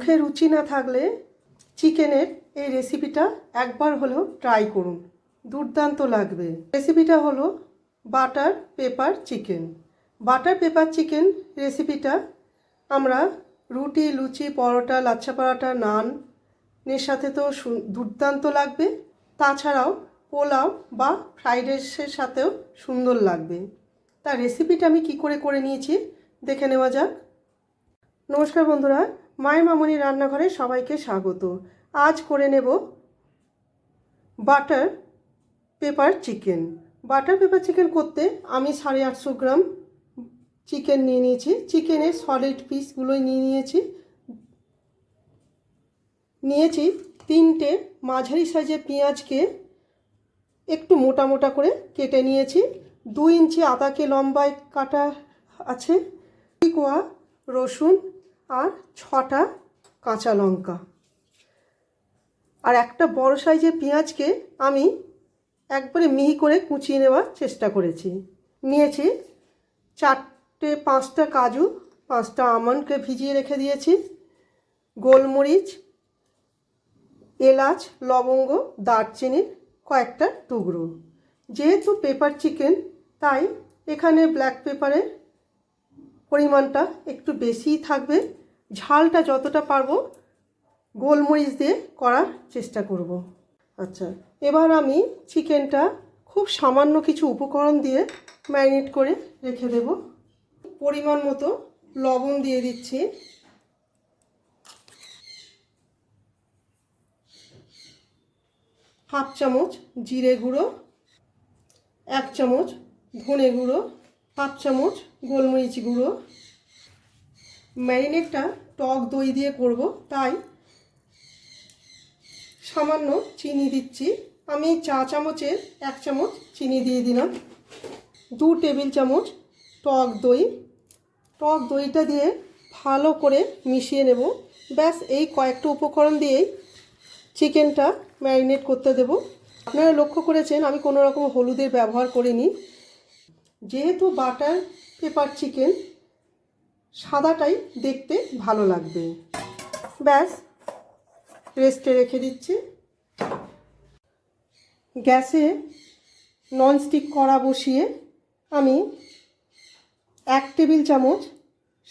মুখে রুচি না থাকলে চিকেনের এই রেসিপিটা একবার হলেও ট্রাই করুন। দুর্দান্ত লাগবে। রেসিপিটা হলো butter pepper chicken butter pepper chicken রেসিপিটা আমরা রুটি, লুচি, পরোটা, লাচ্ছা পরোটা, নান, এর সাথে তো দুর্দান্ত লাগবে। তাছাড়াও পোলাও বা ফ্রাইড রাইসের সাথেও সুন্দর লাগবে। তার রেসিপিটা আমি কি করে করে নিয়েছি, দেখে নেওয়া যাক। নমস্কার বন্ধুরা মায়ের মামনি রান্নাঘরে সবাইকে স্বাগত। আজ করে নেব butter pepper chicken. Butter pepper chicken করতে আমি সাড়ে আটশো গ্রাম চিকেন নিয়ে নিয়েছি। চিকেনের সলিড পিসগুলোই নিয়ে নিয়েছি। নিয়েছি তিনটে মাঝারি সাইজের পেঁয়াজকে একটু মোটা মোটা করে কেটে নিয়েছি। দু ইঞ্চি আদাকে লম্বায় কাটা আছে। দুই কোয়া রসুন আর ছটা কাঁচা লঙ্কা। আর একটা বড় সাইজের পেঁয়াজকে আমি একবারে মিহি করে কুচিয়ে নেওয়ার চেষ্টা করেছি। নিয়েছি চারটে, পাঁচটা কাজু, পাঁচটা আমন্ডকে ভিজিয়ে রেখে দিয়েছি। গোলমরিচ, এলাচ, লবঙ্গ, দারচিনির কয়েকটা টুকরো। যেহেতু পেপার চিকেন, তাই এখানে ব্ল্যাক পেপারের পরিমাণটা একটু বেশিই থাকবে। ঝালটা যতটা পারব গোলমরিচ দিয়ে করার চেষ্টা করব। আচ্ছা এবার আমি চিকেনটা খুব সামান্য কিছু উপকরণ দিয়ে ম্যারিনেট করে রেখে দেব। পরিমাণ মতো লবণ দিয়ে দিচ্ছি। হাফ চামচ জিরে গুঁড়ো, এক চামচ ধনে গুঁড়ো, হাফ চামচ গোলমরিচ গুঁড়ো ম্যারিনেটটা টক দই দিয়ে করব, তাই সামান্য চিনি দিচ্ছি। আমি চা চামচের এক চামচ চিনি দিয়ে দিলাম। দু টেবিল চামচ টক দই। টক দইটা দিয়ে ভালো করে মিশিয়ে নেব। ব্যাস, এই কয়েকটা উপকরণ দিয়েই চিকেনটা ম্যারিনেট করতে দেব। আপনারা লক্ষ্য করেছেন, আমি কোনো রকম হলুদের ব্যবহার করিনি। যেহেতু বাটার পেপার চিকেন সাদাটাই দেখতে ভালো লাগবে। ব্যাস রেস্টে রেখে দিচ্ছি। গ্যাসে ননস্টিক কড়া বসিয়ে আমি এক টেবিল চামচ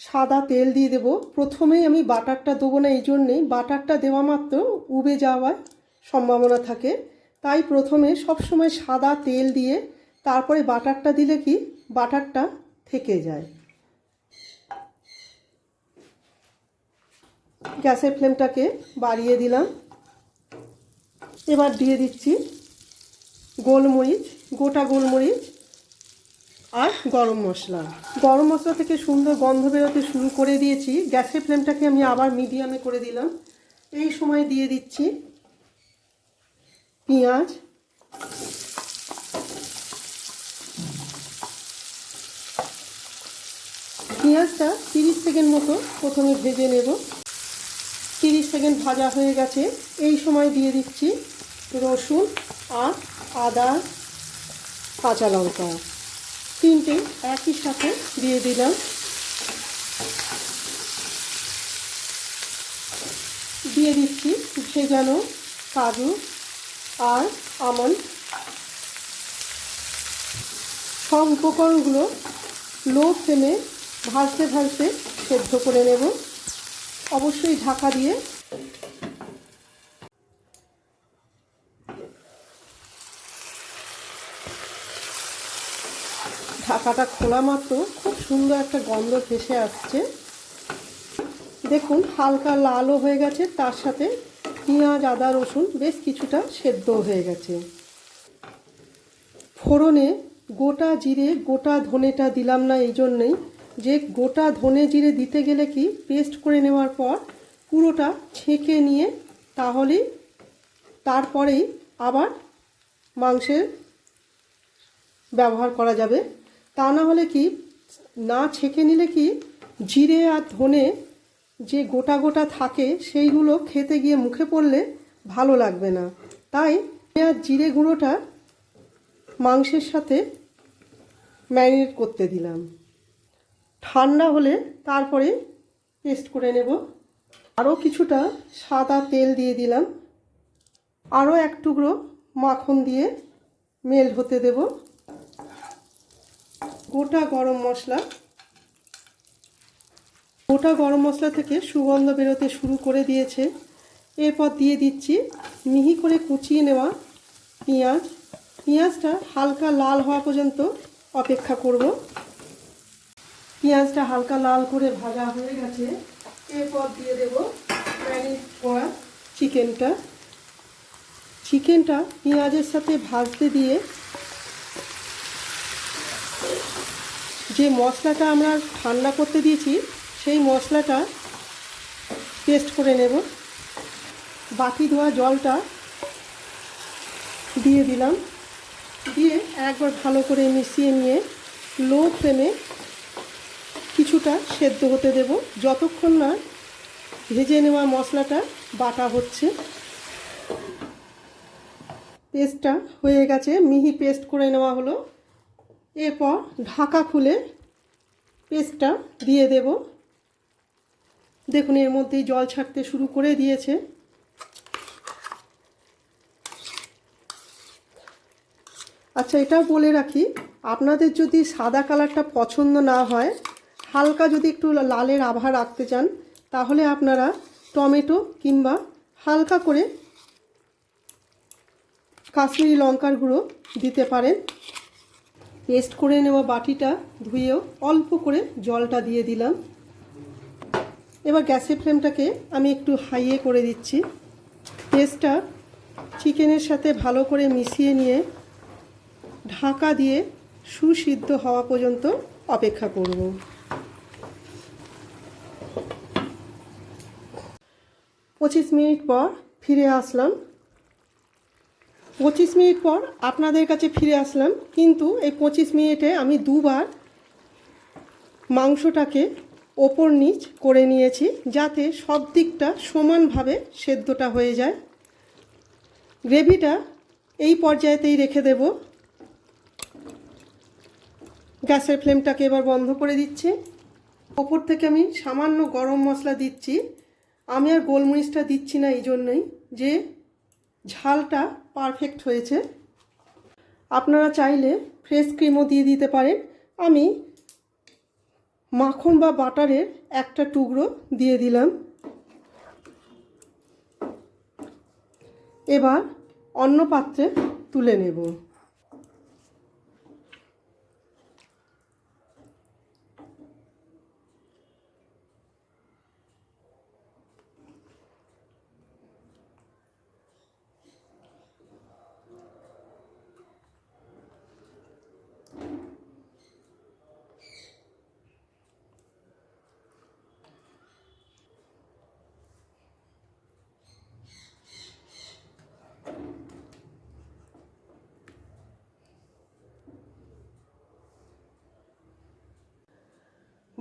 সাদা তেল দিয়ে দেব। প্রথমেই আমি বাটারটা দেবো না, এই জন্যেই বাটারটা দেওয়া মাত্র উবে যাওয়ার সম্ভাবনা থাকে। তাই প্রথমে সবসময় সাদা তেল দিয়ে তারপরে বাটারটা দিলে কি বাটারটা থেকে যায়। গ্যাসের ফ্লেমটাকে বাড়িয়ে দিলাম। এবার দিয়ে দিচ্ছি গোলমরিচ, গোটা গোলমরিচ আর গরম মশলা। গরম মশলা থেকে সুন্দর গন্ধ বেরোতে শুরু করে দিয়েছি। গ্যাসের ফ্লেমটাকে আমি আবার মিডিয়ামে করে দিলাম। এই সময় দিয়ে দিচ্ছি পেঁয়াজ। পেঁয়াজটা তিরিশ সেকেন্ড মতো প্রথমে ভেজে নেব। তিরিশ সেকেন্ড ভাজা হয়ে গেছে। এই সময় দিয়ে দিচ্ছি রসুন আর আদা, কাঁচা লঙ্কা। তিনটে একই সাথে দিয়ে দিলাম। দিয়ে দিচ্ছি ভেজানো কাজু আর আমন্ড। সব উপকরণগুলো লো ফ্লেমে ভাজতে ভাজতে সেদ্ধ করে নেব। অবশ্যই ঢাকা দিয়ে। ঢাকাটা খোলা মাত্র, খুব সুন্দর একটা গন্ধ ভেসে আসছে। দেখুন, হালকা লালও হয়ে গেছে, তার সাথে পেঁয়াজ, আদা, রসুন, বেশ কিছুটা সেদ্ধ হয়ে গেছে। ফোড়নে গোটা জিরে, গোটা ধনেটা দিলাম না, এই জন্যেই যে গোটা ধনে জিরে দিতে গেলে কি পেস্ট করে নেওয়ার পর পুরোটা ছেঁকে নিয়ে তাহলেই তারপরেই আবার মাংসের ব্যবহার করা যাবে। তা না হলে কি না ছেঁকে নিলে কি জিরে আর ধনে যে গোটা গোটা থাকে সেইগুলো খেতে গিয়ে মুখে পড়লে ভালো লাগবে না। তাই আর জিরে গুঁড়োটা মাংসের সাথে ম্যারিনেট করতে দিলাম। ঠান্ডা হলে তারপরে পেস্ট করে নেব। আরও কিছুটা সাদা তেল দিয়ে দিলাম। আরও এক টুকরো মাখন দিয়ে মেল হতে দেব। গোটা গরম মশলা। গোটা গরম মশলা থেকে সুগন্ধ বেরোতে শুরু করে দিয়েছে। এরপর দিয়ে দিচ্ছি মিহি করে কুচিয়ে নেওয়া পেঁয়াজ। পেঁয়াজটা হালকা লাল হওয়া পর্যন্ত অপেক্ষা করব। পেঁয়াজটা হালকা লাল করে ভাজা হয়ে গেছে। এরপর দিয়ে দেব চিকেনটা। চিকেনটা পেঁয়াজের সাথে ভাজতে দিয়ে যে মশলাটা আমরা ঠান্ডা করতে দিয়েছি, সেই মশলাটা পেস্ট করে নেব। বাকি ধোয়া জলটা দিয়ে দিলাম। দিয়ে একবার ভালো করে মিশিয়ে নিয়ে লো ফ্লেমে কিছুটা সেদ্ধ হতে দেব। যতক্ষণ না ভেজে নেওয়া মশলাটা বাটা হচ্ছে। পেস্টটা হয়ে গেছে। মিহি পেস্ট করে নেওয়া হলো। এরপর ঢাকা খুলে পেস্টটা দিয়ে দেব। দেখুন, এর মধ্যেই জল ছাড়তে শুরু করে দিয়েছে। আচ্ছা এটা বলে রাখি, আপনাদের যদি সাদা কালারটা পছন্দ না হয় হালকা যদি একটু লালের আভা রাখতে চান, তাহলে আপনারা টমেটো কিংবা হালকা করে কাশ্মীরি লঙ্কার গুঁড়ো দিতে পারেন। পেস্ট করে নেওয়া বাটিটা ধুয়েও অল্প করে জলটা দিয়ে দিলাম। এবার গ্যাসের ফ্লেমটাকে আমি একটু হাইয়ে করে দিচ্ছি। পেস্টটা চিকেনের সাথে ভালো করে মিশিয়ে নিয়ে ঢাকা দিয়ে সুসিদ্ধ হওয়া পর্যন্ত অপেক্ষা করব। পঁচিশ মিনিট পর ফিরে আসলাম। পঁচিশ মিনিট পর আপনাদের কাছে ফিরে আসলাম, কিন্তু এই পঁচিশ মিনিটে আমি দুবার মাংসটাকে ওপর নিচ করে নিয়েছি, যাতে সব দিকটা সমানভাবে সেদ্ধটা হয়ে যায়। গ্রেভিটা এই পর্যায়েতেই রেখে দেব। গ্যাসের ফ্লেমটাকে এবার বন্ধ করে দিচ্ছি। ওপর থেকে আমি সামান্য গরম মশলা দিচ্ছি। আমি আর গোলমরিচটা দিচ্ছি না এই জন্যই যে ঝালটা পারফেক্ট হয়েছে। আপনারা চাইলে ফ্রেশ ক্রিমও দিয়ে দিতে পারেন। আমি মাখন বা বাটারের একটা টুকরো দিয়ে দিলাম। এবার অন্য পাত্রে তুলে নেব।